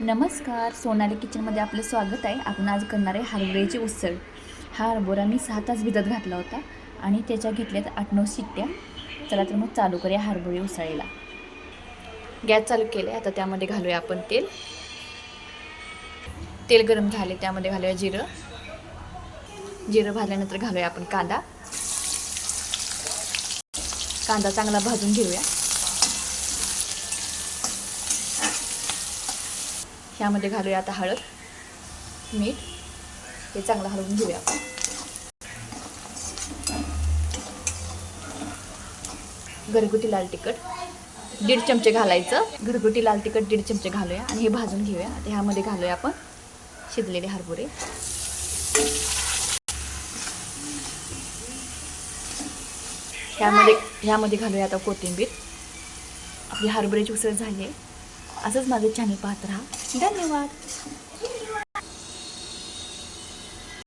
नमस्कार सोनाली किचनमध्ये आपलं स्वागत आहे. आपण आज करणार आहे हरभऱ्याची उसळ. हा हरभरा मी सहा तास भिजत घातला होता आणि त्याच्या घेतल्यात आठ नऊ शिट्ट्या. चला तर मग चालू करूया हरभरे उसळीला गॅस चालू केलं आहे आता त्यामध्ये घालूया आपण तेल. तेल गरम झाले त्यामध्ये घालूया जिरं. जिरं भाजल्यानंतर घालूया आपण कांदा. कांदा चांगला भाजून घेऊया. ह्यामध्ये घालूया आता हळद मीठ. हे चांगलं हलवून घेऊया आपण. घरगुती लाल तिखट दीड चमचे घालायचं. घरगुती लाल तिखट दीड चमचे घालूया आणि हे भाजून घेऊया. आता ह्यामध्ये घालूया आपण शिजलेले हरभरे. ह्यामध्ये ह्यामध्ये घालूया आता कोथिंबीर. आपली हरभऱ्याची उसळ झाली आहे. असंच माझं चॅनल पाहत राहा. धन्यवाद.